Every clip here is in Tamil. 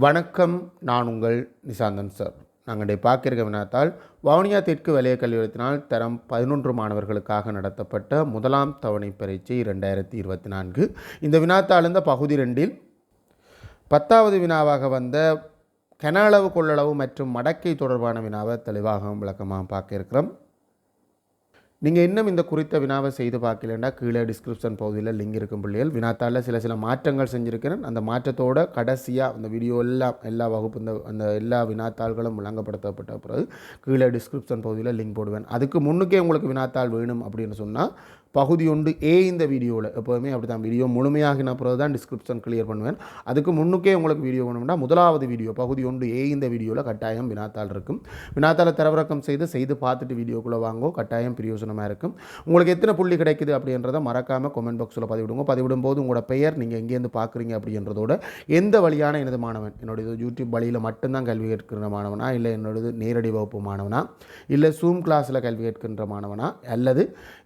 வணக்கம் நான் உங்கள் நிசாந்தன் சார். நாங்கள் இன்றைய வினாத்தால் வவுனியா தெற்கு வலய கல்லூரத்தினால் தரம் பதினொன்று மாணவர்களுக்காக நடத்தப்பட்ட முதலாம் தவணை பரீட்சை ரெண்டாயிரத்தி இருபத்தி நான்கு. இந்த வினாத்தாள் இந்த பகுதி ரெண்டில் பத்தாவது வினாவாக வந்த கன அளவு கொள்ளளவு மற்றும் மடக்கை தொடர்பான வினாவை தெளிவாக விளக்கமாக பார்க்க இருக்கிறோம். நீங்கள் இன்னும் இந்த குறித்த வினாவை செய்து பார்க்கலன்னா கீழே டிஸ்கிரிப்ஷன் பகுதியில் லிங்க் இருக்கும் பிள்ளைகள். வினாத்தாளில் சில சில மாற்றங்கள் செஞ்சுருக்கிறேன். அந்த மாற்றத்தோட கடைசியாக அந்த வீடியோ எல்லாம் எல்லா வகுப்பு இந்த அந்த எல்லா வினாத்தாள்களும் விளங்கப்படுத்தப்பட்ட பிறகு கீழே டிஸ்கிரிப்ஷன் பகுதியில் லிங்க் போடுவேன். அதுக்கு முன்னுக்கே உங்களுக்கு வினாத்தாள் வேணும் அப்படின்னு சொன்னால் பகுதி ஒன்று ஏ இந்த வீடியோவில். எப்போதுமே அப்படி தான் வீடியோ முழுமையாகின பிறகு தான் டிஸ்கிரிப்ஷன் கிளியர் பண்ணுவேன். அதுக்கு முன்னுக்கே உங்களுக்கு வீடியோ வேணும்னா முதலாவது வீடியோ பகுதி ஒன்று ஏ இந்த வீடியோவில் கட்டாயம் வினாத்தால் இருக்கும். வினாத்தால் தரவிறக்கம் செய்து செய்து பார்த்துட்டு வீடியோக்குள்ளே வாங்கோ. கட்டாயம் பிரயோஜனமாக இருக்கும். உங்களுக்கு எத்தனை புள்ளி கிடைக்குது அப்படின்றத மறக்காமல் கமெண்ட் பாக்ஸில் பதிவிடுங்க. பதிவிடும் போது உங்களோட பெயர் நீங்கள் எங்கேருந்து பார்க்குறீங்க அப்படின்றதோட எந்த வழியான எனது மாணவன்? என்னுடைய யூடியூப் வழியில் மட்டும்தான் கல்வி கேட்கிற மாணவனா? இல்லை என்னோடது நேரடி வகுப்பு மாணவனா? இல்லை சூம் கிளாஸில் கல்வி கேட்கின்ற மாணவனா? அல்லது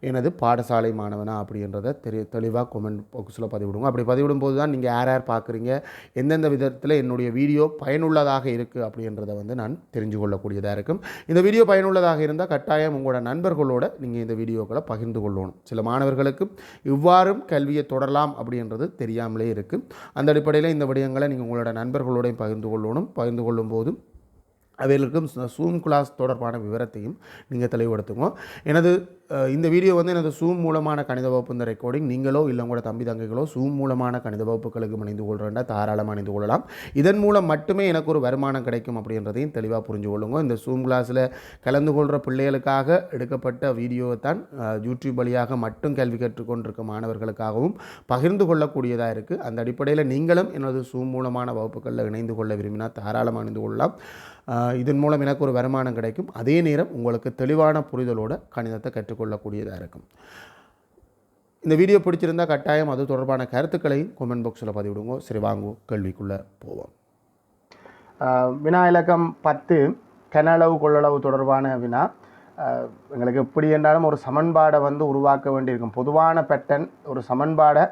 எனது பாடசாலை மாணவனா அப்படின்றத தெரி தெளிவாக கொமெண்ட் பாக்ஸில் பதிவிடுங்க. அப்படி பதிவிடும்போது தான் நீங்கள் யார் யார் பார்க்குறீங்க எந்தெந்த விதத்தில் என்னுடைய வீடியோ பயனுள்ளதாக இருக்குது அப்படின்றத வந்து நான் தெரிஞ்சு கொள்ளக்கூடியதாக இருக்கும். இந்த வீடியோ பயனுள்ளதாக இருந்தால் கட்டாயம் உங்களோட நண்பர்களோட நீங்கள் இந்த வீடியோக்களை பகிர்ந்து கொள்ளணும். சில மாணவர்களுக்கு இவ்வாறும் கல்வியை தொடரலாம் அப்படின்றது தெரியாமலே இருக்குது அந்த அடிப்படையில் இந்த விடயங்களை நீங்கள் உங்களோட நண்பர்களோடையும் பகிர்ந்து கொள்ளணும். பகிர்ந்து கொள்ளும் போதும் அவைகளுக்கும் சூம் கிளாஸ் தொடர்பான விவரத்தையும் நீங்கள் தெளிவுபடுத்துங்க. எனது இந்த வீடியோ வந்து எனது சூம் மூலமான கணித வகுப்பு இந்த ரெக்கார்டிங் நீங்களோ இல்லை உங்களோட தம்பி தங்கைகளோ சூம் மூலமான கணித வகுப்புகளுக்கு இணைந்து கொள்கிறேன்டா தாராளமாக அணிந்து கொள்ளலாம். இதன் மூலம் மட்டுமே எனக்கு ஒரு வருமானம் கிடைக்கும் அப்படின்றதையும் தெளிவாக புரிஞ்சு கொள்ளுங்க. இந்த சூம் கிளாஸில் கலந்து கொள்கிற பிள்ளைகளுக்காக எடுக்கப்பட்ட வீடியோவை தான் யூடியூப் வழியாக மட்டும் கேள்வி கற்றுக்கொண்டிருக்க மாணவர்களுக்காகவும் பகிர்ந்து கொள்ளக்கூடியதாக இருக்குது அந்த அடிப்படையில் நீங்களும் எனது சூம் மூலமான வகுப்புகளில் இணைந்து கொள்ள விரும்பினால் தாராளமாக அணிந்து கொள்ளலாம். இதன் மூலம் எனக்கு ஒரு வருமானம் கிடைக்கும். அதே நேரம் உங்களுக்கு தெளிவான புரிதலோட கணிதத்தை கற்றுக்கொள்ளக்கூடியதாக இருக்கும். இந்த வீடியோ பிடிச்சிருந்தா கட்டாயம் அது தொடர்பான கருத்துக்களையும் கமெண்ட் பாக்ஸில் பதிவிடுங்க. சரி வாங்குவோம் கேள்விக்குள்ளே போவோம். வினா இலக்கம் பத்து கனளவு கொள்ளளவு தொடர்பான வினா. எங்களுக்கு எப்படி என்றாலும் ஒரு சமன்பாடை வந்து உருவாக்க வேண்டியிருக்கும். பொதுவான பெட்டன் ஒரு சமன்பாடை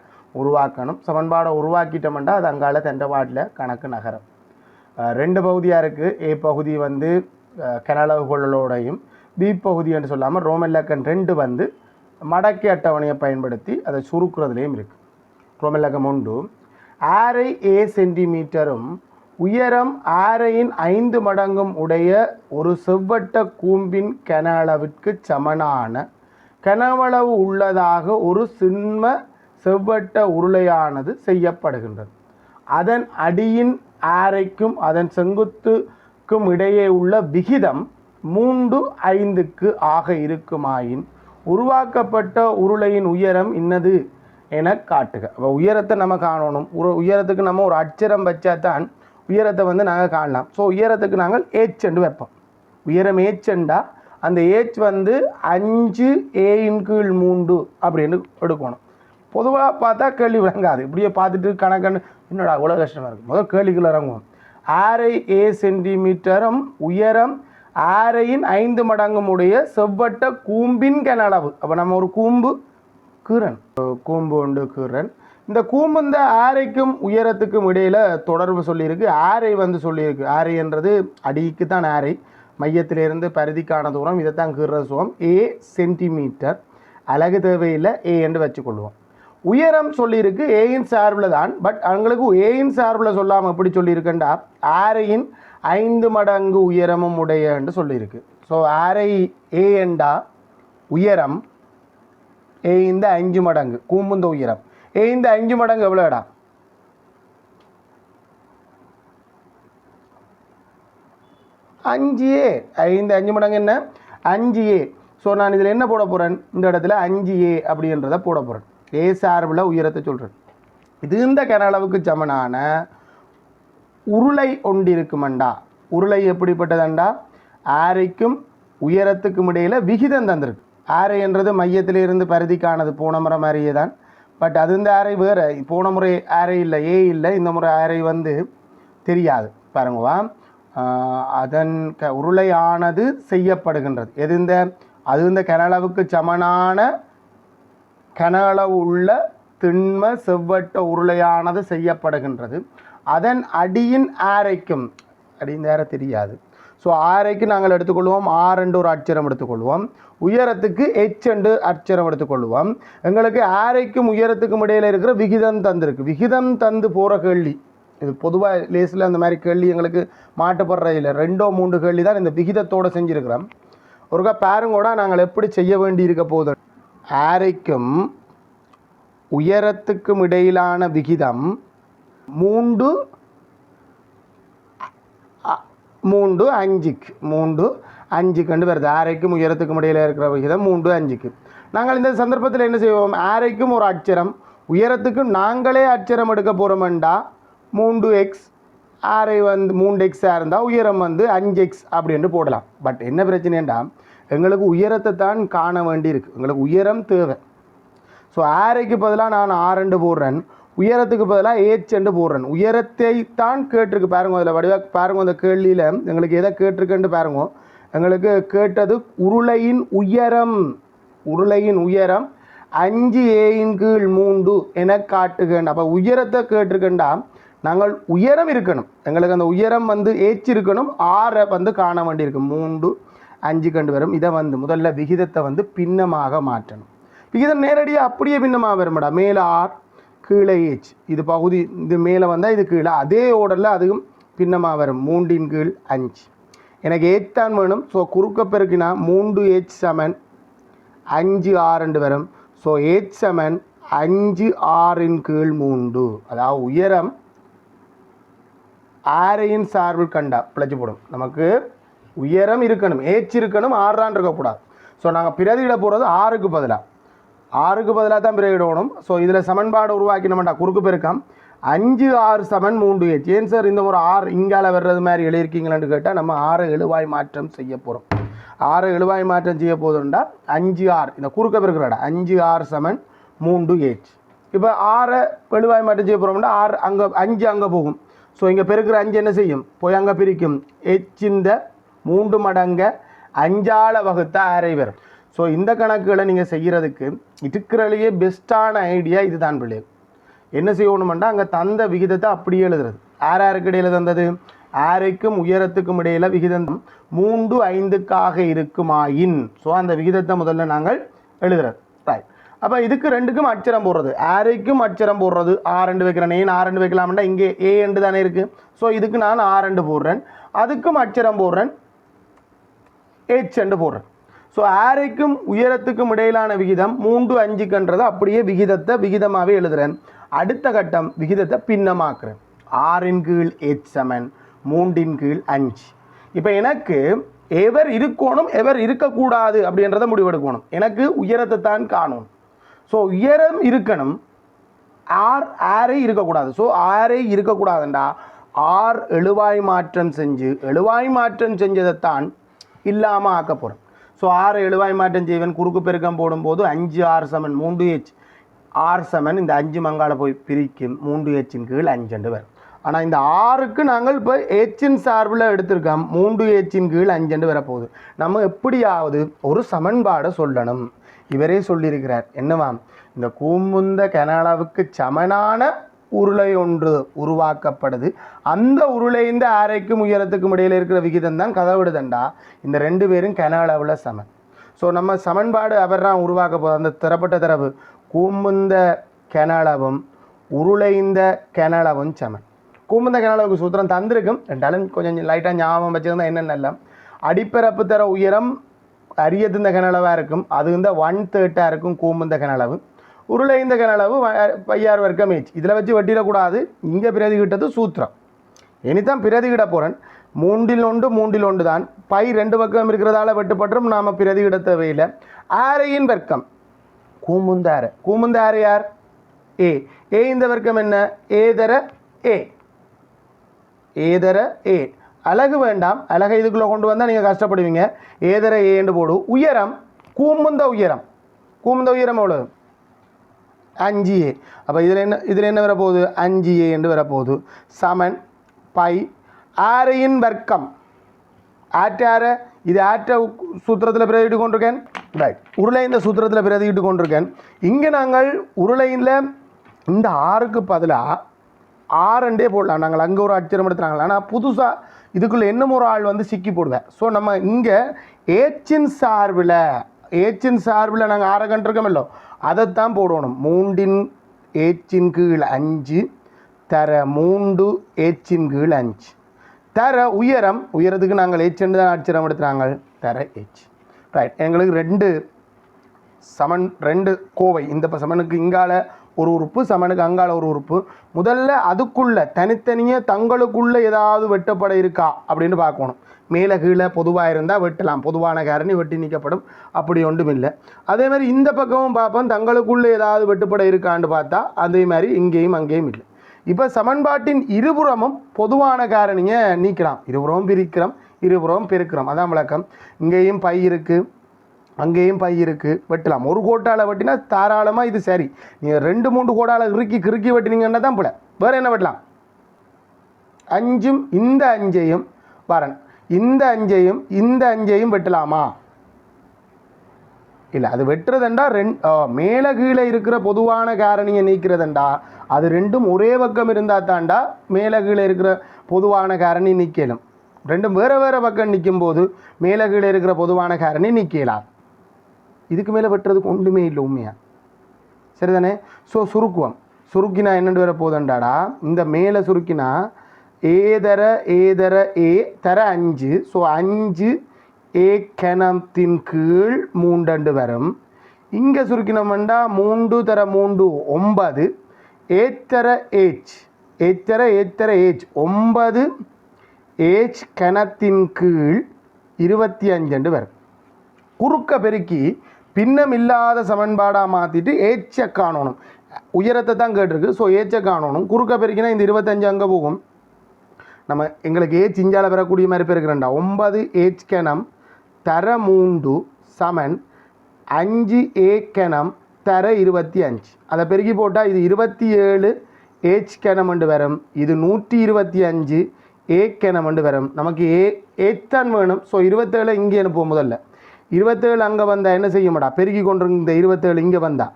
உருவாக்கணும். சமன்பாடை உருவாக்கிட்டோம்னா அது அங்கால தெண்டவாட்டில் கணக்கு நகரம். ரெண்டு பகுதியாக இருக்குது ஏ பகுதி வந்து ஆஹ் பி பகுதி என்று சொல்லாமல் ரோமெல்லக்கன் ரெண்டு வந்து மடக்கி அட்டவணையை பயன்படுத்தி அதை சுருக்குறதுலேயும் இருக்குது ரோமெல்லக்கம் உண்டு ஆரை ஏ சென்டிமீட்டரும் உயரம் ஆரையின் ஐந்து மடங்கும் உடைய ஒரு செவ்வட்ட கூம்பின் கன அளவிற்கு சமனான கனவளவு உள்ளதாக ஒரு சின்ம செவ்வட்ட உருளையானது செய்யப்படுகின்றது. அதன் அடியின் ஆரைக்கும் அதன் செங்குத்துக்கும் இடையே உள்ள விகிதம் மூன்று ஐந்துக்கு ஆக இருக்குமாயின் உருவாக்கப்பட்ட உருளையின் உயரம் இன்னது என காட்டுக. அப்போ உயரத்தை நம்ம காணணும். உரு உயரத்துக்கு நம்ம ஒரு அச்சரம் வச்சா தான் உயரத்தை வந்து நாங்கள் காணலாம். ஸோ உயரத்துக்கு நாங்கள் ஏச்செண்டு வைப்போம். உயரம் ஏச்செண்டா அந்த ஏச் வந்து அஞ்சு ஏயின் கீழ் மூன்று அப்படின்னு எடுக்கணும். பொதுவாக பார்த்தா கேள்வி விளங்காது. இப்படியே பார்த்துட்டு கணக்கன்னு என்னடா அவ்வளோ கஷ்டமாக இருக்குது முதல் கேள்விக்குள்ள இறங்குவோம். ஆரை ஏ சென்டிமீட்டரும் உயரம் ஆரையின் ஐந்து மடங்கும் உடைய செவ்வட்ட கூம்பின் கன அளவு அப்போ நம்ம ஒரு கூம்பு கீரன் கூம்பு உண்டு கீரன் இந்த கூம்பு இந்த ஆரைக்கும் உயரத்துக்கும் இடையில் தொடர்பு சொல்லியிருக்கு. ஆரை வந்து சொல்லியிருக்கு. ஆரை என்றது அடிக்கு தான் ஆரை மையத்திலிருந்து பரிதிக்கான தூரம் இதைத்தான் கீற சுகம் ஏ சென்டிமீட்டர். அழகு தேவையில்லை. ஏ என்று வச்சுக்கொள்வோம். உயரம் சொல்லியிருக்கு ஏயின் சார்பில் தான். பட் அவங்களுக்கு ஏயின் சார்பில் சொல்லாமல் எப்படி சொல்லியிருக்கேன்டா? ஆரையின் ஐந்து மடங்கு உயரமும் உடைய என்று சொல்லியிருக்கு ஸோ ஆரை ஏ உயரம் ஏ இந்த அஞ்சு மடங்கு கூம்புந்த உயரம். ஏ இந்த அஞ்சு மடங்கு எவ்வளோடா? அஞ்சு ஏ ஐந்து அஞ்சு மடங்கு என்ன? அஞ்சு ஏ ஸோ நான் இதில் என்ன போட போகிறேன் இந்த இடத்துல அஞ்சு ஏ அப்படின்றத போட போகிறேன் ஏ சார்பில் உயரத்தை சொல்கிறேன் இது இந்த கன அளவுக்கு சமனான உருளை ஒன்று இருக்குமண்டா உருளை எப்படிப்பட்டதண்டா? ஆரைக்கும் உயரத்துக்கும் இடையில் விகிதம் தந்திருக்கு. ஆரை என்றது மையத்திலிருந்து பரிதிக்கானது போன முறை மாதிரியே தான் பட் அது இந்த ஆரை வேறு. போன முறை ஆரை இல்லை ஏ இல்லை. இந்த முறை ஆரை வந்து தெரியாது. பாருங்கவா அதன் க உருளையானது செய்யப்படுகின்றது. எது இந்த? அது இந்த கனளவுக்கு சமனான கன அளவு உள்ள திண்ம செவ்வட்ட உருளையானது செய்யப்படுகின்றது. அதன் அடியின் ஆரைக்கும் அடியின் நேரம் தெரியாது. ஸோ ஆரைக்கு நாங்கள் எடுத்துக்கொள்வோம். ஆர் என்று ஒரு அட்சரம் எடுத்துக்கொள்வோம். உயரத்துக்கு எச் என்று அட்சரம் எடுத்துக்கொள்வோம். எங்களுக்கு ஆரைக்கும் உயரத்துக்கும் இடையில இருக்கிற விகிதம் தந்திருக்கு. விகிதம் தந்து போகிற கேள்வி. இது பொதுவாக லேஸில் அந்த மாதிரி கேள்வி எங்களுக்கு மாட்டுப்படுற இல்லை. ரெண்டோ மூன்று கேள்வி தான் இந்த விகிதத்தோடு செஞ்சுருக்கிறோம். ஒருக்கா பாருங்கூட நாங்கள் எப்படி செய்ய வேண்டி இருக்க போதும் ஆரைக்கும் உயரத்துக்கும் இடையிலான விகிதம் மூன்று மூன்று அஞ்சுக்கு மூன்று அஞ்சுக்கு வருது. ஆரைக்கும் உயரத்துக்கும் இடையில இருக்கிற விகிதம் மூன்று அஞ்சுக்கு. நாங்கள் இந்த சந்தர்ப்பத்தில் என்ன செய்வோம்? ஆரைக்கும் ஒரு அட்சரம் உயரத்துக்கும் நாங்களே அட்சரம் எடுக்க போகிறோமெண்டா மூன்று எக்ஸ் ஆரை வந்து மூன்று எக்ஸாக இருந்தால் உயரம் வந்து அஞ்சு எக்ஸ் அப்படின்னு போடலாம். பட் என்ன பிரச்சனைண்டா எங்களுக்கு உயரத்தை தான் காண வேண்டியிருக்கு. எங்களுக்கு உயரம் தேவை. ஸோ ஆரைக்கு பதிலாக நான் ஆரண்டு போடுறேன். உயரத்துக்கு பதிலாக ஏச்செண்டு போடுறேன். உயரத்தை தான் கேட்டிருக்கு பாருங்க அதில் வடிவாக பாருங்க அந்த கேள்வியில். எங்களுக்கு எதை கேட்டிருக்குன்னு பாருங்க. எங்களுக்கு கேட்டது உருளையின் உயரம். உருளையின் உயரம் அஞ்சு ஏயின் கீழ் மூன்று என காட்டுகேன் அப்போ உயரத்தை கேட்டிருக்கேன்டா நாங்கள் உயரம் இருக்கணும். எங்களுக்கு அந்த உயரம் வந்து ஏச்சிருக்கணும் ஆறை வந்து காண வேண்டியிருக்கு. மூண்டு அஞ்சு கண்டு வரும். இதை வந்து முதல்ல விகிதத்தை வந்து பின்னமாக மாற்றணும். விகிதம் நேரடியாக அப்படியே பின்னமாக வரும்டா. மேலே ஆர் கீழே ஏச் இது பகுதி இது மேலே வந்தால் இது கீழே. அதே ஓடலில் அதுவும் பின்னமாக வரும். மூன்றின் கீழ் அஞ்சு. எனக்கு ஏச் தான் வேணும். ஸோ குறுக்க பெருக்கினா மூன்று ஏச் சமன் அஞ்சு ஆறுண்டு வரும். ஸோ ஏச் சமன் அஞ்சு ஆறின் கீழ் மூன்று. அதாவது உயரம் ஆரையின் சார்பில் கண்டா பிழைச்சி போடும். நமக்கு உயரம் இருக்கணும் ஏச் இருக்கணும் ஆறான் இருக்கக்கூடாது. ஸோ நாங்கள் பிரதியிட போகிறது ஆறுக்கு பதிலாக ஆறுக்கு பதிலாக தான் பிரதியிடணும். ஸோ இதில் சமன்பாடு உருவாக்கினோம்டா குறுக்கு பெருக்கம். அஞ்சு ஆறு சமன் மூன்று ஏச் ஏன் சார் இந்த ஒரு ஆறு இங்கால வர்றது மாதிரி எழுதியிருக்கீங்களான்னு கேட்டால் நம்ம ஆறு எழுவாய் மாற்றம் செய்ய போகிறோம் ஆறு எழுவாய் மாற்றம் செய்ய போதுண்டா அஞ்சு ஆறு. இந்த குறுக்க பெருக்கிறடா அஞ்சு ஆறு சமன் மூன்று ஏச் இப்போ ஆறை எழுவாய் மாற்றம் செய்ய போகிறோம்னா ஆறு அங்கே அஞ்சு அங்கே போகும். ஸோ இங்கே பெருக்கிற அஞ்சு என்ன செய்யும்? போய் அங்கே பிரிக்கும். எச்சிந்த மூன்று மடங்க அஞ்சால வகுத்த அரை வரும் ஸோ இந்த கணக்குகளை நீங்கள் செய்கிறதுக்கு இருக்கிறதுலையே பெஸ்ட்டான ஐடியா இதுதான் பிள்ளை என்ன செய்யணுமெண்டா அங்கே தந்த விகிதத்தை அப்படியே எழுதுறது. ஆறு ஆறுக்கு இடையில் தந்தது ஆரைக்கும் உயரத்துக்கும் இடையில விகிதம் மூன்று ஐந்துக்காக இருக்குமாயின். ஸோ அந்த விகிதத்தை முதல்ல நாங்கள் எழுதுறது. ரைட் அப்போ இதுக்கு ரெண்டுக்கும் அச்சரம் போடுறது. ஆரைக்கும் அச்சரம் போடுறது. ஆர் ரெண்டு வைக்கிறேன். ஏன் ஆர் ரெண்டு வைக்கலாம்டா இங்கே ஏ ரெண்டு தானே இருக்குது ஸோ இதுக்கு நான் ஆர் ரெண்டு போடுறேன். அதுக்கும் அச்சரம் போடுறேன். ஏச் ரெண்டு போடுறேன். ஸோ ஆரைக்கும் உயரத்துக்கும் இடையிலான விகிதம் மூன்று அஞ்சுக்குன்றதை அப்படியே விகிதத்தை விகிதமாகவே எழுதுறேன். அடுத்த கட்டம் விகிதத்தை பின்னமாக்குறேன். ஆறின் கீழ் எச் செமன் மூன்றின் கீழ் அஞ்சு. இப்போ எனக்கு எவர் இருக்கணும் எவர் இருக்கக்கூடாது அப்படின்றத முடிவெடுக்கணும். எனக்கு உயரத்தை தான் காணும். ஸோ உயரம் இருக்கணும். ஆர் ஆரே இருக்கக்கூடாது. ஸோ ஆரே இருக்கக்கூடாதுண்டா. ஆர் எழுவாய் மாற்றம் செஞ்சு எழுவாய் மாற்றம் செஞ்சதைத்தான் இல்லாமல் ஆக்க போகிறோம் ஸோ ஆறு எழுவாய் மாற்றம் செய்வன். குறுக்கு பெருக்கம் போடும்போது அஞ்சு ஆறு சமன் மூன்று ஹெச் ஆறு சமன் இந்த அஞ்சு மங்கால போய் பிரிக்கும். மூன்று எச்சின் கீழ் அஞ்சண்டு வரும். ஆனால் இந்த ஆறுக்கு நாங்கள் இப்போ எச்சின் சார்பில் எடுத்திருக்கோம். மூன்று எச்சின் கீழ் அஞ்சண்டு வரப்போகுது. நம்ம எப்படியாவது ஒரு சமன்பாடை சொல்லணும். இவரே சொல்லியிருக்கிறார். என்னவாம்? இந்த கூமுந்த கனடாவுக்கு சமனான உருளை ஒன்று உருவாக்கப்படுது. அந்த உருளை இந்த அரைக்கும் உயரத்துக்கும் இடையில இருக்கிற விகிதம் தான் கதவிடுதண்டா. இந்த ரெண்டு பேரும் கனடாவில் சமன். ஸோ நம்ம சமன்பாடு அவர் தான் உருவாக்க போகிறோம் அந்த திறப்பட்ட தரவு கூமுந்த கெனளவும் உருளைந்த கெனளவும் சமன். கூமுந்த கெனளவுக்கு சூத்திரம் தந்திருக்கும். ரெண்டாலும் கொஞ்சம் லைட்டாக ஞாபகம் வச்சுருந்தா என்னென்ன அடிப்பரப்பு தர உயரம் அரியதுந்த கனளவாக இருக்கும். அது இந்த ஒன் தேர்ட்டாக இருக்கும் கூம்புந்த கனளவு உருளைந்த கனளவு பையார் வர்க்கம் ஏச் இதில் வச்சு வெட்டிடக்கூடாது. இங்கே பிரதிகிட்டது சூத்திரம். இனிதான் பிரதிகிட போகிறேன் மூன்றில் ஒன்று மூன்றில் ஒன்று தான். பை ரெண்டு பக்கம் இருக்கிறதால வெட்டுப்பட்டும் நாம் பிரதிகிட தேவையில்லை. ஆரையின் வர்க்கம். கூமுந்த ஆரை. கூமுந்த ஆரை யார்? ஏ. ஏ இந்த வர்க்கம் என்ன? ஏதர ஏ. ஏதர ஏ. அழகு வேண்டாம். அழகை இதுக்குள்ளே கொண்டு வந்தால் நீங்கள் கஷ்டப்படுவீங்க. ஏதர ஏண்டு போடு. உயரம் கூமுந்த உயரம். கூமுந்த உயரம் எவ்வளவு? அஞ்சு ஏ அப்போ இதில் என்ன இதில் என்ன வரப்போகுது? அஞ்சு ஏ என்று வரப்போகுது. சமன் பை ஆரையின் வர்க்கம். ஆற்றார இது ஆற்ற சூத்திரத்தில் பிரதிட்டு கொண்டிருக்கேன். ரைட் உருளை இந்த சூத்திரத்தில் பிரதிட்டு கொண்டிருக்கேன். இங்கே நாங்கள் உருளையில் இந்த ஆறுக்கு பதிலாக ஆறண்டே போடலாம். நாங்கள் அங்கே ஒரு அச்சரம் எடுத்துனாங்களா ஆனால் புதுசாக இதுக்குள்ளே இன்னும் ஒரு ஆள் வந்து சிக்கி போடுவேன் ஸோ நம்ம இங்கே ஏச்சின் சார்பில் ஏச்சின் சார்பில் நாங்கள் ஆறை இல்லை அதைத்தான் போடணும். மூண்டின் ஏச்சின் கீழ் அஞ்சு தர மூண்டு ஏச்சின் கீழ் அஞ்சு. தர உயரம் உயரத்துக்கு நாங்கள் ஏச்சுன்னு தான் அச்சிரம் எடுத்துனாங்க தர ஏச் ரைட் எங்களுக்கு ரெண்டு சமன் ரெண்டு கோவை. இந்த சமனுக்கு இங்கால ஒரு உறுப்பு சமனுக்கு அங்கால ஒரு உறுப்பு. முதல்ல அதுக்குள்ளே தனித்தனியே தங்களுக்குள்ளே ஏதாவது வெட்டப்பட இருக்கா அப்படின்னு பார்க்கணும். மேலே கீழே பொதுவாக இருந்தால் வெட்டலாம். பொதுவான காரணி வெட்டி நீக்கப்படும். அப்படி ஒன்றும் இல்லை. அதே மாதிரி இந்த பக்கமும் பார்ப்போம். தங்களுக்குள்ளே ஏதாவது வெட்டுப்பட இருக்கான்னு பார்த்தா அதே மாதிரி இங்கேயும் அங்கேயும் இல்லை. இப்போ சமன்பாட்டின் இருபுறமும் பொதுவான காரணியை நீக்கலாம். இருபுறமும் பிரிக்கிறோம் இருபுறமும் பெருக்கிறோம். அதான் விளக்கம். இங்கேயும் பை இருக்குது அங்கேயும் பை இருக்குது வெட்டலாம். ஒரு கோட்டால் வெட்டினா தாராளமாக இது சரி. நீங்கள் ரெண்டு மூன்று கோட்டால் இறுக்கி கிறுக்கி வெட்டினீங்கன்னா தான் போல. வேறு என்ன வெட்டலாம்? அஞ்சும் இந்த அஞ்சையும் வரன் இந்த அஞ்சையும் இந்த அஞ்சையும் வெட்டலாமா? இல்லை அது வெட்டுறதுண்டா ரெண் மேலே கீழே இருக்கிற பொதுவான காரணியை நீக்கிறதுண்டா? அது ரெண்டும் ஒரே பக்கம் இருந்தால் தாண்டா மேலே கீழே இருக்கிற பொதுவான காரணி நீக்கலும். ரெண்டும் வேறு வேறு பக்கம் நிற்கும் போது மேலே கீழே இருக்கிற பொதுவான காரணி நீக்கலாம் இதுக்கு மேலே வெட்டுறதுக்கு ஒன்றுமே இல்லை உண்மையாக சரிதானே? ஸோ சுருக்குவம். சுருக்கினா என்னென்று வர போதண்டாடா இந்த மேலே சுருக்கினா ஏதர ஏதர ஏ தர அஞ்சு. ஸோ அஞ்சு ஏ கணத்தின் கீழ் மூண்டண்டு வரும். இங்கே சுருக்கினோம்டா மூன்று தர மூன்று ஒன்பது. ஏத்தர ஏச். ஏத்தர ஏத்தர ஏச். ஒன்பது ஏச் கணத்தின் கீழ் இருபத்தி அஞ்சண்டு வரும். குறுக்க பெருக்கி பின்னமில்லாத சமன்பாடாக மாற்றிட்டு ஏச்ச காணணும். உயரத்தை தான் கேட்டிருக்கு. ஸோ ஏச்ச காணணும். குறுக்க பெருக்கினா இந்த இருபத்தஞ்சு அங்கே போகும். நம்ம எங்களுக்கு ஏச் இஞ்சால பெறக்கூடிய மாதிரி பெருக்கிறேன்டா. ஒன்பது ஏச் கணம் தர மூண்டு சமன் அஞ்சு ஏ கணம் தர இருபத்தி அஞ்சு. அதை பெருக்கி போட்டால் இது இருபத்தி ஏழு ஏச் கணமண்டு வரும். இது நூற்றி இருபத்தி அஞ்சு ஏ கணமண்டு வரும். நமக்கு ஏ ஏத்தான் வேணும். ஸோ இருபத்தேழு இங்கே அனுப்புவோம் முதல்ல. இருபத்தேழு அங்கே வந்தால் என்ன செய்ய மாட்டா பெருக்கி கொண்டு இந்த இருபத்தேழு இங்கே வந்தா.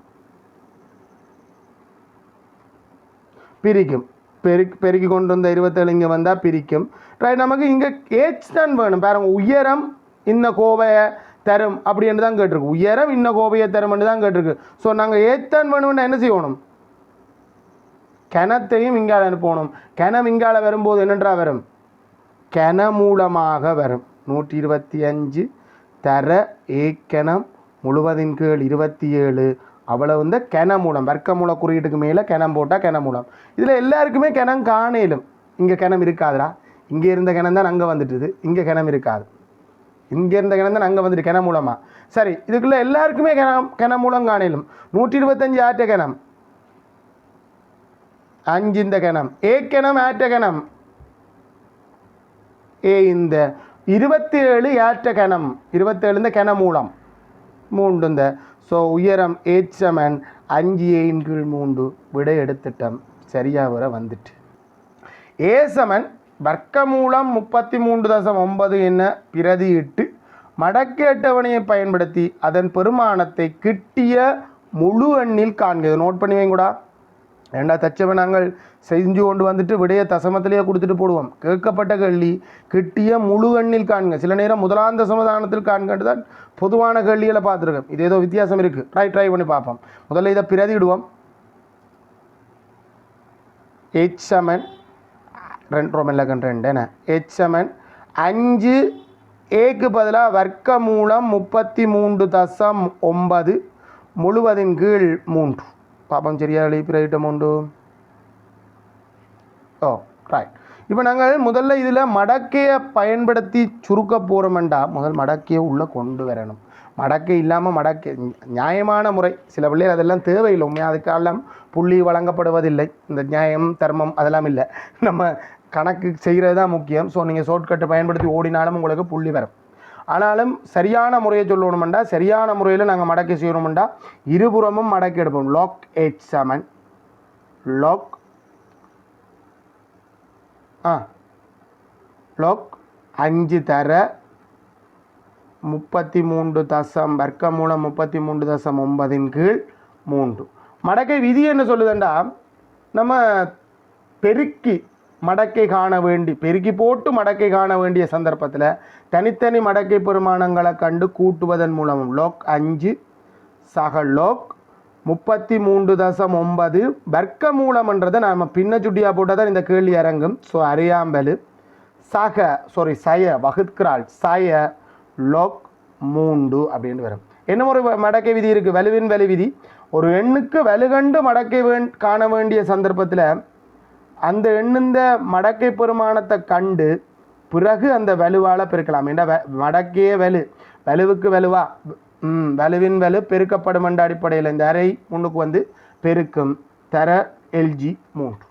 பிரிக்கும். பெரு பெருக்கி கொண்டு வந்த இருபத்தேழு இங்கே வந்தால் பிரிக்கும். ரைட் நமக்கு இங்கே ஏச் தான் வேணும். பாருங்க உயரம் இந்த கோவையை தரும் அப்படின்னு தான் கேட்டிருக்கு. உயரம் இன்ன கோவையை தரும்னு தான் கேட்டிருக்கு. ஸோ நாங்கள் ஏத்தான் வேணும்னா என்ன செய்யணும்? கிணத்தையும் இங்கால அனுப்பணும். கிணம் இங்கால வரும்போது என்னென்றா வரும்? கிண மூலமாக வரும். நூற்றி இருபத்தி அஞ்சு தர ஏக்கணம் முழுவதின் கீழ் இருபத்தி ஏழு அவ்வளவு இந்த கென மூலம் வர்க்க மூல குறியீட்டுக்கு மேலே கிணம் போட்டால் கிண மூலம் இதில் எல்லாருக்குமே கிணம் காணேலும். இங்கே கிணம் இருக்காதுடா. இங்கே இருந்த கிணம் தான் அங்கே வந்துட்டுது. இங்கே கிணம் இருக்காது. இங்கே இருந்த கிணம் தான் அங்கே வந்துட்டு கிண மூலமாக சரி இதுக்குள்ளே எல்லாருக்குமே கிணம் கிண மூலம் காணேலும். நூற்றி இருபத்தஞ்சு ஆட்ட கிணம் அஞ்சு இந்த கிணம் ஏ கிணம் ஆட்ட கிணம் ஏ இந்த இருபத்தி ஏழு ஏற்ற கணம். இருபத்தேழு இந்த கண மூலம். மூண்டு இந்த. ஸோ உயரம் ஏச்சமன் அஞ்சு ஏயின் கீழ் மூண்டு விடை எடுத்துட்டோம். சரியாக வர வந்துட்டு. ஏசமன் வர்க்கமூலம் முப்பத்தி மூன்று தசம் ஒன்பது என பிரதியிட்டு மடக்கு அட்டவணையை பயன்படுத்தி அதன் பெருமானத்தை கிட்டிய முழு எண்ணில் காண்கிறது நோட் பண்ணி வைங்கூடா ஏண்டா தச்சவை நாங்கள் செஞ்சு கொண்டு வந்துட்டு விடைய தசமத்திலேயே கொடுத்துட்டு போடுவோம். கேட்கப்பட்ட கேள்வி கிட்டிய முழு கண்ணில் காண்க. சில நேரம் முதலாம் தசமதானத்தில் காண்கண்டு தான் பொதுவான கேள்விகளை பார்த்துருக்கேன். இது ஏதோ வித்தியாசம் இருக்குது ட்ரை ட்ரை பண்ணி பார்ப்போம். முதல்ல இதை பிரதிடுவோம் எச் செமன் ரெண்டு ரோமன் ரெண்டு என்ன எச் செமன் அஞ்சு ஏக்கு பதிலாக வர்க்க மூலம் முப்பத்தி மூன்று தசம் ஒன்பது முழுவதின் கீழ் மூன்று. பாப்பம் சரியா எழுப்பிற உண்டு ஓ ரைட் இப்போ நாங்கள் முதல்ல இதில் மடக்கையை பயன்படுத்தி சுருக்க போகிறோமெண்டா முதல் மடக்கையை உள்ளே கொண்டு வரணும். மடக்கை இல்லாமல் மடக்கை நியாயமான முறை. சில பிள்ளைகள் அதெல்லாம் தேவையில்லை உண்மையாக அதுக்கெல்லாம் புள்ளி வழங்கப்படுவதில்லை. இந்த நியாயம் தர்மம் அதெல்லாம் இல்லை. நம்ம கணக்கு செய்கிறது தான் முக்கியம். ஸோ நீங்கள் ஷார்ட்கட்டை பயன்படுத்தி ஓடினாலும் உங்களுக்கு புள்ளி வரும். ஆனாலும் சரியான முறையை சொல்லணுமெண்டா சரியான முறையில் நாங்கள் மடக்கை செய்யணுமெண்டா இருபுறமும் மடக்கி எடுப்போம். லாக் எயிட் செவன் லாக் ஆ. லாக் அஞ்சு தர. முப்பத்தி மூன்று தசம் வர்க்க மூலம் முப்பத்தி மூன்று தசம் ஒன்பதின் கீழ் மூன்று. மடக்கை விதி என்ன சொல்லுதுண்டா? நம்ம பெருக்கி மடக்கை காண வேண்டி பெருக்கி போட்டு மடக்கை காண வேண்டிய சந்தர்ப்பத்தில் தனித்தனி மடக்கை பெருமானங்களை கண்டு கூட்டுவதன் மூலமும் லோக் அஞ்சு சக லோக் முப்பத்தி மூன்று தசம் ஒன்பது வர்க்க மூலம்ன்றதை நாம் பின்ன சுட்டியாக போட்டால் தான் இந்த கேள்வி இறங்கும். ஸோ அறியாம்பலு சக சாரி சய வகுக்கிறாள் சய லோக் மூண்டு அப்படின்னு வரும். என்ன ஒரு மடக்கை விதி இருக்குது வலுவின் வலு விதி. ஒரு எண்ணுக்கு வலுகண்டு மடக்கை வேண் காண வேண்டிய சந்தர்ப்பத்தில் அந்த எண்ணுந்த மடக்கை பெருமானத்தை கண்டு பிறகு அந்த வலுவால் பெருக்கலாம். ஏன்னா வ- மடக்கையே வலு. வலுவுக்கு வலுவா. ம் வலுவின் வலு பெருக்கப்படும் என்ற அடிப்படையில் இந்த அறை முன்னுக்கு வந்து பெருக்கும். தர எல்ஜி மூன்று.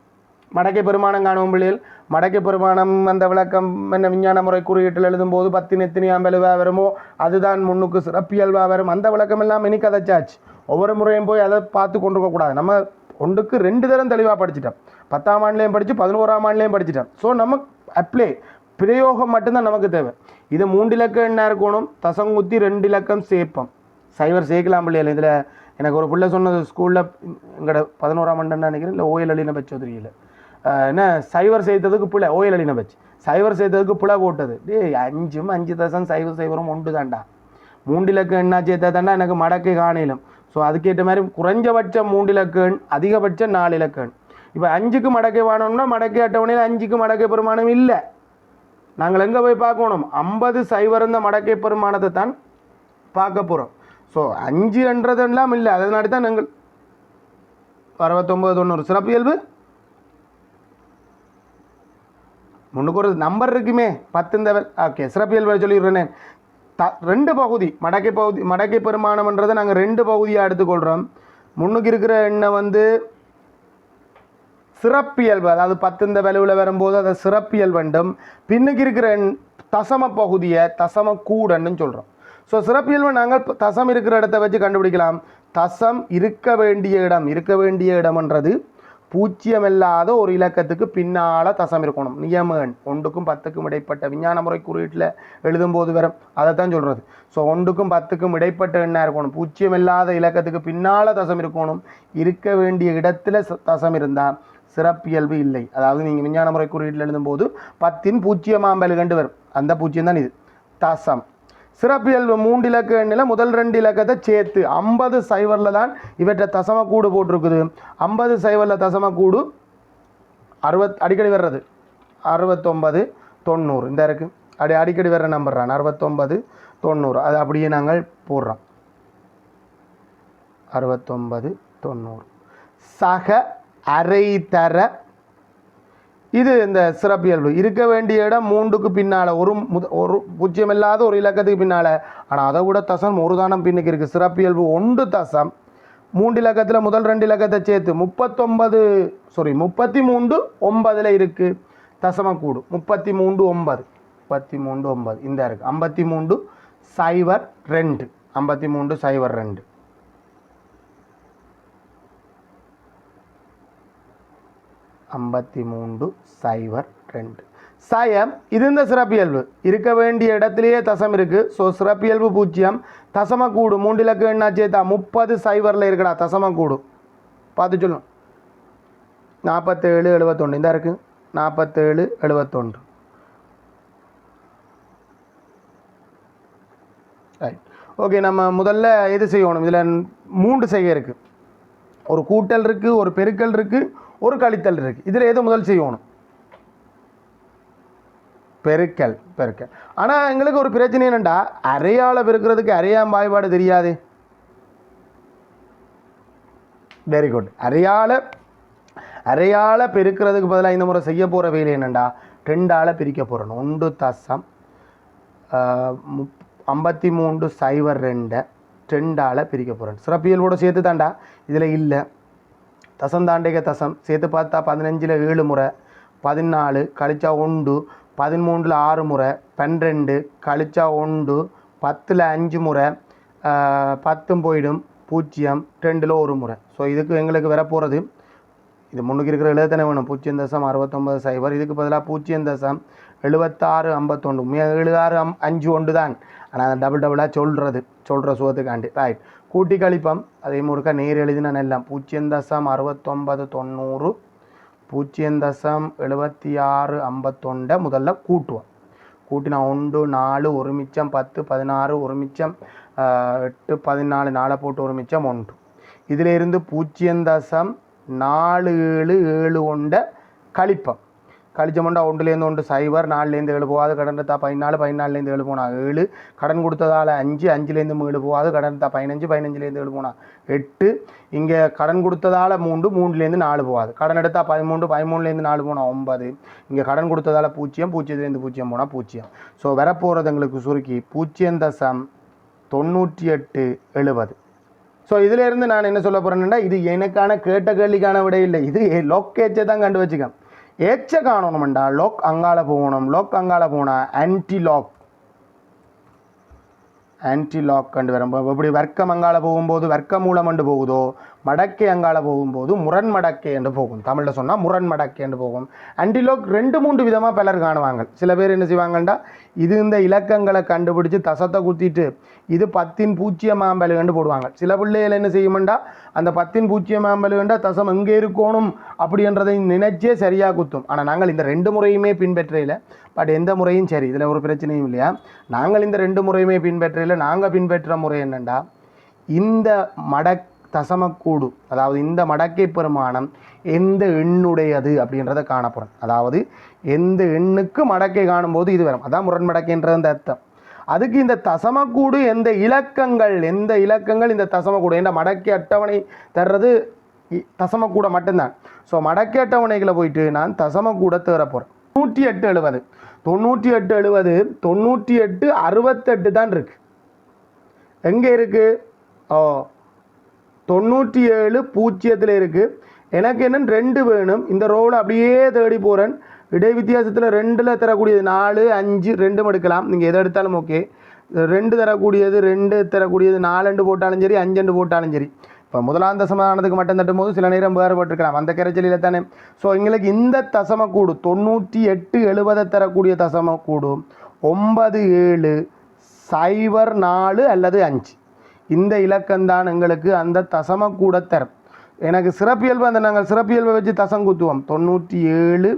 மடக்கை பெருமானம் காணும் பிள்ளைகள். மடக்கை பெருமானம் அந்த விளக்கம் என்ன விஞ்ஞான முறை குறியீட்டில் எழுதும்போது பத்தின் எத்தனையாம் வலுவா வருமோ? அதுதான் முன்னுக்கு சிறப்பியல்வா வரும். அந்த விளக்கம் எல்லாம் இனி கதைச்சாச்சு. ஒவ்வொரு முறையும் போய் அதை பார்த்து கொண்டு இருக்கக்கூடாது நம்ம ஒன்றுக்கு ரெண்டு தரம் தெளிவாக படிச்சிட்டோம். பத்தாம் ஆண்டுலேயும் படித்து பதினோராம் ஆண்டுலேயும் படிச்சிட்டேன். ஸோ நம்ம அப்ளை பிரயோகம் மட்டும்தான் நமக்கு தேவை. இது மூன்று இலக்கம் என்ன இருக்கணும்? தசங்குத்தி ரெண்டு இலக்கம் சேர்ப்போம் சைவர் சேர்க்கலாம் பிள்ளைகள். இதில் எனக்கு ஒரு பிள்ளை சொன்னது ஸ்கூலில் எங்களோட பதினோராம் ஆண்டுன்னு நினைக்கிறேன். இல்லை ஓயல் அலின பச்சோதரியில் என்ன? சைவர் சேர்த்ததுக்கு பிள்ளை ஓயல் அலின பச்சு. சைவர் சேர்த்ததுக்கு பிள்ளை போட்டது. டேய் அஞ்சும் அஞ்சு தசம் சைவர் சைவரும் ஒன்று தாண்டா மூண்டிலக்கு எண்ணா சேர்த்தா தாண்டா எனக்கு மடக்கை காணிலும். ஸோ அதுக்கேற்ற மாதிரி குறைஞ்சபட்சம் மூண்டிலக்கு இலக்கம் அதிகபட்சம் நாலு இலக்கு இப்போ அஞ்சுக்கு மடக்கை வாங்கணும்னா மடக்கை அட்டவணையில் அஞ்சுக்கு மடக்கை பெருமானம் இல்லை. நாங்கள் எங்கே போய் பார்க்கணும்? ஐம்பது சைவருந்த மடக்கை பெருமானத்தை தான் பார்க்க போகிறோம் ஸோ அஞ்சு என்றதெல்லாம் இல்லை. அதனாடி தான் நாங்கள் அறுபத்தொம்பது தொண்ணூறு. சிறப்பியல்பு முன்னுக்கு ஒரு நம்பர் இருக்குமே. பத்து இந்த ஓகே சிறப்பியல்பு சொல்லிடுறேனே. த ரெண்டு பகுதி மடக்கை பகுதி மடக்கை பெருமானம்ன்றதை நாங்கள் ரெண்டு பகுதியாக எடுத்துக்கொள்கிறோம் முன்னுக்கு இருக்கிற எண்ணெய் வந்து சிறப்பியல்பு அதாவது பத்து இந்த வலுவில் வரும்போது அதை சிறப்பியல் வேண்டும் பின்னுக்கு இருக்கிற தசம பகுதியை தசம கூடன்னு சொல்கிறோம் ஸோ சிறப்பியல்பு நாங்கள் தசம் இருக்கிற இடத்த வச்சு கண்டுபிடிக்கலாம். தசம் இருக்க வேண்டிய இடம் இருக்க வேண்டிய இடம்ன்றது பூச்சியமில்லாத ஒரு இலக்கத்துக்கு பின்னால் தசம் இருக்கணும். நியம எண் ஒன்றுக்கும் பத்துக்கும் இடைப்பட்ட விஞ்ஞான முறை குறியீட்டில் எழுதும்போது வரும். அதை தான் சொல்கிறது ஸோ ஒன்றுக்கும் பத்துக்கும் இடைப்பட்ட எண்ணாக இருக்கணும். பூச்சியமில்லாத இலக்கத்துக்கு பின்னால் தசம் இருக்கணும். இருக்க வேண்டிய இடத்துல தசம் இருந்தால் சிறப்பியல்பு இல்லை. அதாவது நீங்கள் விஞ்ஞான முறை குறியீட்டில் எழுதும்போது பத்தின் பூஜ்ஜியமாம் கண்டு வரும். அந்த பூஜ்ஜியம் தான் இது. தசம். சிறப்பியல்பு மூன்று இலக்க எண்ணில் முதல் ரெண்டு இலக்கத்தை சேர்த்து ஐம்பது சைவரில் தான் இவற்றை தசம கூடு போட்டிருக்குது. ஐம்பது சைவரில் தசம கூடு அறுபத் அடிக்கடி வர்றது. அறுபத்தொம்பது தொண்ணூறு. இந்த இருக்குது அடி அடிக்கடி வர்ற நம்பர் தான். அறுபத்தொம்பது தொண்ணூறு. அது அப்படியே நாங்கள் போடுறோம். அறுபத்தொம்பது தொண்ணூறு. சக அரை தர. இது இந்த சிறப்பியல்பு இருக்க வேண்டிய இடம் மூன்றுக்கு பின்னால் ஒரு முத ஒரு பூஜ்ஜியம் இல்லாத ஒரு இலக்கத்துக்கு பின்னால். ஆனால் அதை விட தசம் ஒரு தானம் பின்னுக்கு இருக்குது சிறப்பியல்பு ஒன்று தசம். மூன்று இலக்கத்தில் முதல் ரெண்டு இலக்கத்தை சேர்த்து முப்பத்தொன்பது சாரி முப்பத்தி மூன்று ஒன்பதில் இருக்குது தசம கூடு. முப்பத்தி மூன்று ஒன்பது. முப்பத்தி மூன்று ஒன்பது. இந்த இருக்குது ஐம்பத்தி மூன்று சைவர் ரெண்டு. ஐம்பத்தி மூன்று சைவர் ரெண்டு. ஐம்பத்தி மூன்று சைவர் ரெண்டு சயம் இது இந்த சிறப்பியல்பு. இருக்க வேண்டிய இடத்துலையே தசம் இருக்குது ஸோ சிறப்பியல்பு பூஜ்ஜியம். தசம கூடு மூன்றிலக்கு என்னாச்சே தான் முப்பது சைவரில் இருக்கடா தசம பார்த்து சொல்லும். நாற்பத்தேழு எழுபத்தொன்று இந்த இருக்குது நாற்பத்தேழு எழுபத்தொன்று ரைட் ஓகே நம்ம முதல்ல எது செய்யணும்? இதில் மூன்று செய்ய இருக்குது ஒரு கூட்டல் இருக்குது ஒரு பெருக்கல் இருக்குது ஒரு கழித்தல் இருக்குது இதில் எது முதல் செய்யணும்? பெருக்கல் பெருக்கல். ஆனால் எங்களுக்கு ஒரு பிரச்சனை என்னண்டா? அரையாள பெருக்கிறதுக்கு அரையாம் பாய்பாடு தெரியாது. வெரி குட் அரையாள அரையாள பெருக்கிறதுக்கு பதிலாக இந்த முறை செய்ய போகிற வேலை என்னண்டா? ரெண்டால பிரிக்க போகிறோம் ஒன்று தசம் முப் ஐம்பத்தி மூன்று சைவர் ரெண்டை ரெண்டால் பிரிக்க போகிறேன் சிறப்பியல்போட சேர்த்து தாண்டா இதில் இல்லை. தசம் தாண்டிக தசம். சேர்த்து பார்த்தா பதினஞ்சில் ஏழு முறை பதினாலு கழிச்சா ஒன்று பதிமூன்றில் ஆறு முறை பன்னிரெண்டு கழிச்சா ஒன்று பத்தில் அஞ்சு முறை பத்தும் போயிடும் பூஜ்ஜியம் ரெண்டில் ஒரு முறை. ஸோ இதுக்கு எங்களுக்கு வரப்போகிறது இது முன்னுக்கு இருக்கிற எழுபத்தனை வேணும். பூஜ்ஜியம் தசம் அறுபத்தொம்பது சைபர். இதுக்கு பதிலாக பூஜ்ஜியம் தசம் எழுபத்தாறு ஐம்பத்தொன்று. உண்மையா ஏழு ஆறு அம் அஞ்சு ஒன்று தான். ஆனால் அதை டபுள் டபுளாக சொல்கிறது சொல்கிற சுகத்துக்காண்டி. ரைட் கூட்டி கழிப்பம் அதே முறுக்க நேர் எழுதின எல்லாம் பூஜ்ஜியம் தசம் அறுபத்தொம்பது தொண்ணூறு பூஜ்ஜியம் தசம் எழுபத்தி ஆறு ஐம்பத்தொண்டை முதல்ல கூட்டுவோம் கூட்டினா ஒன்று நாலு ஒரு மிச்சம் பத்து பதினாறு ஒரு மிச்சம் எட்டு பதினாலு நாலை போட்டு ஒரு மிச்சம் ஒன்று இதிலிருந்து பூஜ்ஜியம் தசம் நாலு ஏழு ஏழு ஒண்டை கழிப்போம் கழிச்சோம்னா ஒன்றுலேருந்து ஒன்று சைபர் நாலுலேருந்து ஏழு போகாது கடன் எடுத்தால் பதினாலு பதினாலுலேருந்து ஏழு போனா ஏழு கடன் கொடுத்ததால் அஞ்சு அஞ்சுலேருந்து ஏழு போகாது கடன் எடுத்தால் பதினஞ்சு பதினஞ்சுலேருந்து ஏழு போனா எட்டு இங்கே கடன் கொடுத்ததால் மூன்று மூணுலேருந்து நாலு போகாது கடன் எடுத்தால் பதிமூன்று பதிமூணுலேருந்து நாலு போனால் ஒன்பது இங்கே கடன் கொடுத்ததால் பூஜ்ஜியம் பூஜ்ஜியத்துலேருந்து பூஜ்ஜியம் போனால் பூஜ்ஜியம் ஸோ வரப்போகிறது எங்களுக்கு சுருக்கி பூஜ்ஜியம் தசம் தொண்ணூற்றி எட்டு எழுபது ஸோ இதிலேருந்து நான் என்ன சொல்ல போகிறேன்னா இது எனக்கான கேட்ட கேள்விக்கான விட இல்லை இது லொக் தான் கண்டு வச்சுக்கேன் ஏச்சை காணணும்டா லொக் அங்கால போகணும் லொக் அங்கால போனால் ஆன்டி லாக் ஆன்டி லாக் கண்டு வரும். இப்ப எப்படி வர்க்கம் அங்கால போகும்போது வர்க்க மூலம் என்று போகுதோ மடக்கை அங்கால போகும்போது முரண் மடக்கை என்று போகும். தமிழில் சொன்னால் முரண் மடக்கை என்று போகும். அண்டிலோக் ரெண்டு மூன்று விதமாக பலர் காணுவாங்க. சில பேர் என்ன செய்வாங்கண்டா இது இந்த இலக்கங்களை கண்டுபிடிச்சு தசத்தை குத்திட்டு இது பத்தின் பூச்சிய மாம்பலுகண்டு போடுவாங்க. சில பிள்ளைகள் என்ன செய்யுமெண்டா அந்த பத்தின் பூச்சிய மாம்பலுகண்டா தசம் எங்கே இருக்கணும் அப்படின்றதை நினைச்சே சரியாக குத்தும். ஆனால் நாங்கள் இந்த ரெண்டு முறையுமே பின்பற்றையில் பட் எந்த முறையும் சரி இதில் ஒரு பிரச்சனையும் இல்லையா? நாங்கள் இந்த ரெண்டு முறையுமே பின்பற்றையில் நாங்கள் பின்பற்ற முறை என்னென்னா இந்த மடக் தசமக்கூடு அதாவது இந்த மடக்கை பெருமானம் எந்த எண்ணுடையது அப்படின்றத காணப்படும். அதாவது எந்த எண்ணுக்கு மடக்கை காணும்போது இது வரும். அதான் முரண்மடக்கைன்றது அந்த அர்த்தம். அதுக்கு இந்த தசமக்கூடு எந்த இலக்கங்கள் எந்த இலக்கங்கள் இந்த தசமக்கூடு? இந்த மடக்கை அட்டவணை தர்றது இ- தசமக்கூட மட்டும்தான். ஸோ மடக்கை அட்டவணைகளை போயிட்டு நான் தசமக்கூட தேர போகிறேன் நூற்றி எட்டு எழுபது தொண்ணூற்றி எட்டு எழுபது தொண்ணூற்றி எட்டு அறுபத்தெட்டு தான் இருக்குது எங்கே இருக்குது ஓ தொண்ணூற்றி ஏழு பூஜ்ஜியத்தில் இருக்குது எனக்கு என்னென்னு ரெண்டு வேணும். இந்த ரோவில் அப்படியே தேடி போகிறேன் இடை வித்தியாசத்தில் ரெண்டில் தரக்கூடியது நாலு அஞ்சு ரெண்டும் எடுக்கலாம். நீங்கள் எதை எடுத்தாலும் ஓகே ரெண்டு தரக்கூடியது ரெண்டு தரக்கூடியது நாலண்டு போட்டாலும் சரி அஞ்சண்டு போட்டாலும் சரி. இப்போ முதலாம் தசமானதுக்கு மட்டும் தட்டும் போது சில நேரம் வேறுபட்டிருக்கலாம். அந்த கரைச்சலில் தானே. ஸோ எங்களுக்கு இந்த தசமக்கூடு தொண்ணூற்றி எட்டு எழுபதை தரக்கூடிய தசமக்கூடு ஒன்பது ஏழு சைபர் நாலு அல்லது அஞ்சு. இந்த இலக்கம்தான் எங்களுக்கு அந்த தசம கூட தரும் எனக்கு சிறப்பியல்பு அந்த நாங்கள் சிறப்பியல்பை வச்சு தசம் குத்துவோம். தொண்ணூற்றி ஏழு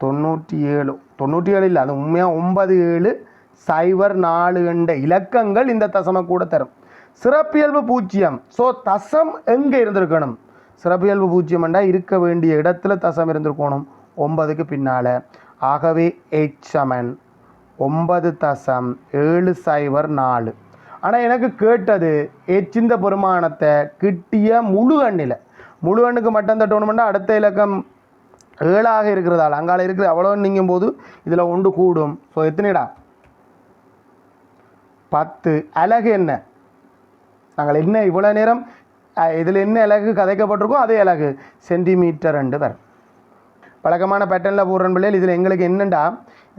தொண்ணூற்றி ஏழு தொண்ணூற்றி ஏழு இல்லை அது உண்மையாக ஒன்பது ஏழு. சைபர் நாலு என்ற இலக்கங்கள் இந்த தசம கூட தரும் சிறப்பியல்பு பூஜ்ஜியம் ஸோ தசம் எங்கே இருந்திருக்கணும்? சிறப்பியல்பு பூஜ்ஜியம் இருக்க வேண்டிய இடத்துல தசம் இருந்திருக்கணும். ஒன்பதுக்கு பின்னால். ஆகவே எச் சமன். ஒன்பது தசம் ஏழு சைபர் நாலு. ஆனால் எனக்கு கேட்டது எச்சிந்த பெருமானத்தை கிட்டிய முழு எண்ணில் முழு எண்ணுக்கு மட்டும் தட்டணும்னா அடுத்த இலக்கம் ஏழாக இருக்கிறதால். அங்கால இருக்கிற அவ்வளோ நீங்கும் போது இதில் ஒன்று கூடும். ஸோ எத்தனைடா? பத்து. அலகு என்ன? நாங்கள் என்ன இவ்வளோ நேரம் இதில் என்ன அலகு கதைக்கப்பட்டிருக்கோ அதே அலகு சென்டிமீட்டர் ரெண்டு வரும். வழக்கமான பேட்டர்னில் போடுறன் பிள்ளைகள் இதில் எங்களுக்கு என்னண்டா?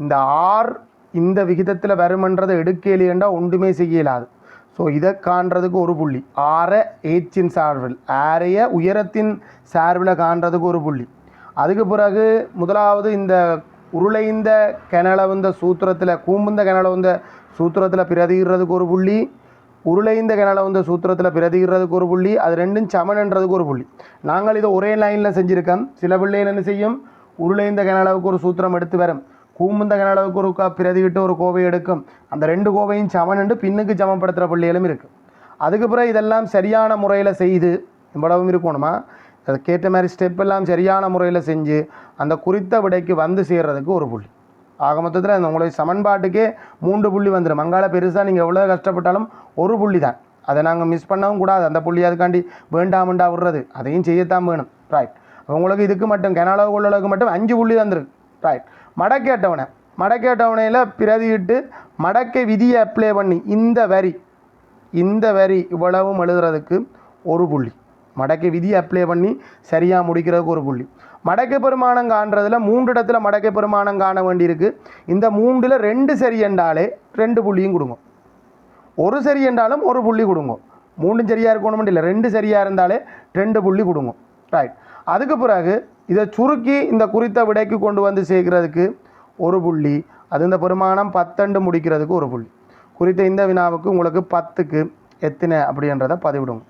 இந்த ஆர் இந்த விகிதத்தில் வருமன்றதை எடுக்கலையேண்டா ஒன்றுமே செய்யலாது. ஸோ இதை காண்றதுக்கு ஒரு புள்ளி. ஆற ஏச்சின் சார்பில் ஆறைய உயரத்தின் சார்பில் காண்றதுக்கு ஒரு புள்ளி. அதுக்கு பிறகு முதலாவது இந்த உருளைந்த கிணளவுந்த சூத்திரத்தில் கூம்புந்த கிணளவுந்த சூத்திரத்தில் பிரதிகிறதுக்கு ஒரு புள்ளி. உருளைந்த கிணளவுந்த சூத்திரத்தில் பிரதிகிறதுக்கு ஒரு புள்ளி. அது ரெண்டும் சமன்ன்றதுக்கு ஒரு புள்ளி. நாங்கள் இதை ஒரே லைனில் செஞ்சுருக்கோம். சில பிள்ளைகள் என்ன செய்யும்? உருளைந்த கிணளவுக்கு ஒரு சூத்திரம் எடுத்து வரும். கூம்புந்த அளவுக்கு ஒரு க- பிரதிகிட்டு ஒரு கோவை எடுக்கும். அந்த ரெண்டு கோவையும் சமன்ண்டு பின்னுக்கு சமப்படுத்துகிற பிள்ளைகளும் இருக்குது அதுக்கு பிறகு இதெல்லாம் சரியான முறையில் செய்து இவ்வளவும் இருக்கணுமா? அதுக்கேற்ற மாதிரி ஸ்டெப் எல்லாம் சரியான முறையில் செஞ்சு அந்த குறித்த விடைக்கு வந்து சேர்றதுக்கு ஒரு புள்ளி. ஆக மொத்தத்தில் அந்த உங்களுடைய சமன்பாட்டுக்கே மூன்று புள்ளி வந்துடும் அங்கால பெருசாக நீங்கள் எவ்வளோ கஷ்டப்பட்டாலும் ஒரு புள்ளி தான் அதை நாங்கள் மிஸ் பண்ணவும் கூடாது. அந்த புள்ளி அதுக்காண்டி வேண்டாமண்டா விடுறது. அதையும் செய்யத்தான் வேணும். ரைட் உங்களுக்கு இதுக்கு மட்டும் கெனாலோ உள்ளளவுக்கு மட்டும் அஞ்சு புள்ளி தந்துருக்கு. ரைட் மடக்கை அட்டவணை மடக்கை அட்டவணையில் பிரதியிட்டு மடக்கை விதியை அப்ளை பண்ணி இந்த வரி இந்த வரி இவ்வளவும் எழுதுறதுக்கு ஒரு புள்ளி. மடக்கை விதியை அப்ளை பண்ணி சரியாக முடிக்கிறதுக்கு ஒரு புள்ளி. மடக்கை பெருமானம் காண்றதுல மூன்று இடத்துல மடக்கை பெருமானம் காண வேண்டியிருக்கு. இந்த மூன்றில் ரெண்டு சரி என்றாலே ரெண்டு புள்ளியும் கொடுங்க. ஒரு சரி என்றாலும் ஒரு புள்ளி கொடுங்க. மூணும் சரியாக இருக்கணும் இல்லை ரெண்டு சரியாக இருந்தாலே ரெண்டு புள்ளி கொடுங்க. ரைட் அதுக்கு பிறகு இதை சுருக்கி இந்த குறித்த விடைக்கு கொண்டு வந்து சேர்க்கிறதுக்கு ஒரு புள்ளி. அது இந்த பெருமானம் பத்தண்டு முடிக்கிறதுக்கு ஒரு புள்ளி. குறித்த இந்த வினாவுக்கு உங்களுக்கு பத்துக்கு எத்தனை அப்படின்றத பதிவிடுங்க